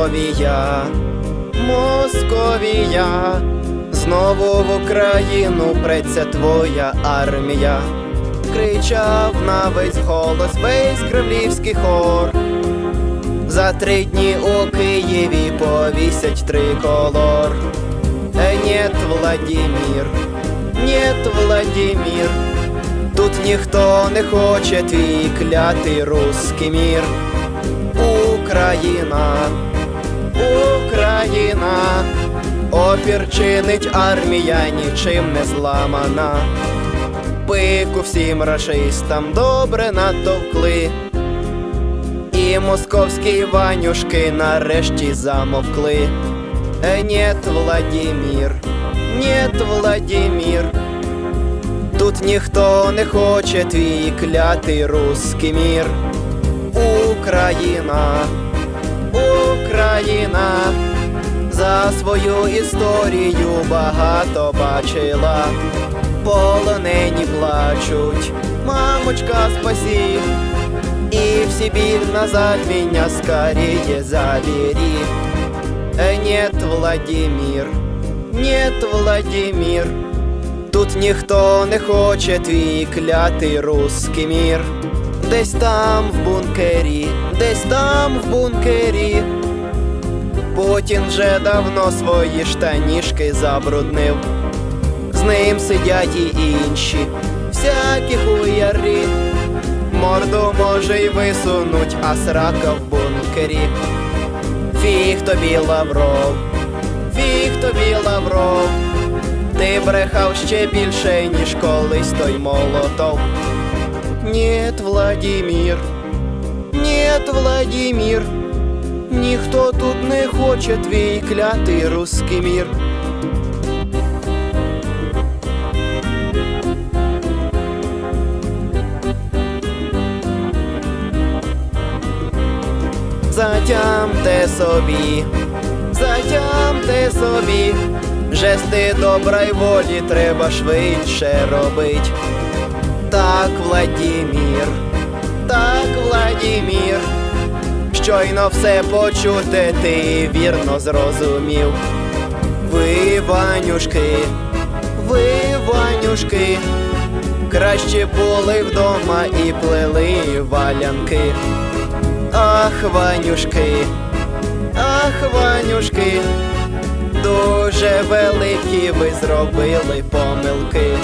Московія, Московія, знову в Україну преться твоя армія. Кричав на весь голос весь кремлівський хор. За три дні у Києві повісять триколор. Э, Нет, Владимир, нет, Владимир, Тут ніхто не хоче твій клятий русський мір. Україна, опір чинить армія нічим не зламана. Пику всім рашистам добре натовкли. І московські ванюшки нарешті замовкли. Е, Нет, Владимир, нет, Владимир. Тут ніхто не хоче твій клятий русський мір. Україна, Україна, за свою історію багато бачила. Полонені плачуть, мамочка, спасі. И в Сибирь назад меня скорее забери. Э, Нет, Владимир, нет, Владимир. Тут ніхто не хоче твій клятий русський мір. Десь там в бункері, десь там в бункері. Путін вже давно свої штанішки забруднив. З ним сидять і інші, всякі хуярі. Морду може й висунуть, а срака в бункері. Фіг тобі Лавров, фіг тобі Лавров. Ти брехав ще більше, ніж колись той молотов. Нет, Владимир, нет, Владимир, ніхто тут не хоче твій клятий русський мір. Затямте собі, затямте собі, жести доброї волі треба швидше робить. Так, Владімір, так, Владімір, щойно все почути, ти вірно зрозумів. Ви, Ванюшки, ви, Ванюшки, краще були вдома і плели валянки. Ах, Ванюшки, ах, Ванюшки, дуже великі ви зробили помилки.